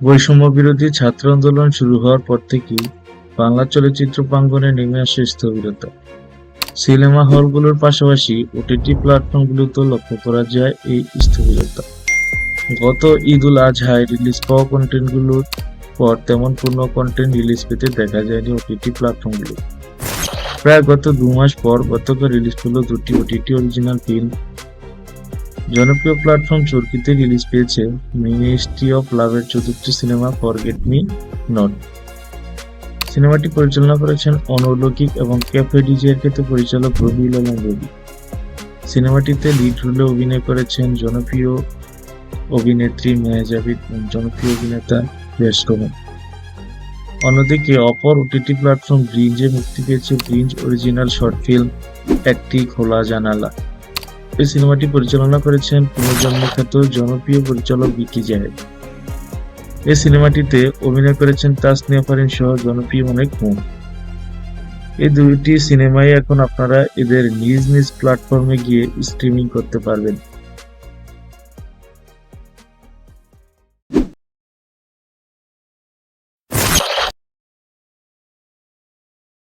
বৈষম্য বিরোধী ছাত্র আন্দোলন শুরু হওয়ার পর থেকেই বাংলা চলচ্চিত্র প্রাঙ্গনে নেমে আসে স্থবিরতা। সিনেমা হলগুলোর পাশাপাশি ওটিটি প্ল্যাটফর্মগুলোতেও লক্ষ্য করা যায় এই স্থবিরতা। গত ঈদ উল আজহায় রিলিজ পাওয়া কন্টেন্টগুলোর পর তেমন কোনো কন্টেন্ট রিলিজ পেতে দেখা যায়নি ওটিটি প্ল্যাটফর্মগুলো। প্রায় গত দু মাস পর গতকাল রিলিজ পেল দুটি ওটিটি অরিজিনাল ফিল্ম জনপ্রিয় প্ল্যাটফর্ম চরকিতে রিলিজ পেয়েছে মিনিস্ট্রি অফ লাভের চতুর্থ সিনেমা, ফরগেট মি নট। সিনেমাটি পরিচালনা করেছেন অনৌলৌকিক এবং ক্যাফে ডিজের ক্ষেত্রে পরিচালক রবিউল আলম রবি। সিনেমাটিতে লিড রোলে অভিনয় করেছেন জনপ্রিয় অভিনেত্রী মেয়া জাভিদ এবং জনপ্রিয় অভিনেতা ইয়াশ রহমান অন্যদিকে অপর ওটিটি প্ল্যাটফর্ম ব্রিঞ্জে মুক্তি পেয়েছে ব্রিঞ্জ অরিজিনাল শর্ট ফিল্ম একটি খোলা জানালা। এই সিনেমাটি পরিচালনা করেছেন পুনর্জন্ম খ্যাত জনপ্রিয় পরিচালক বিকি জাহেদ। এই সিনেমাটিতে অভিনয় করেছেন তাসনিয়া ফারিন সহ জনপ্রিয় অনেক মুখ এই দুইটি সিনেমাই এখন আপনারা এদের নিজ নিজ প্ল্যাটফর্মে গিয়ে স্ট্রিমিং করতে পারবেন।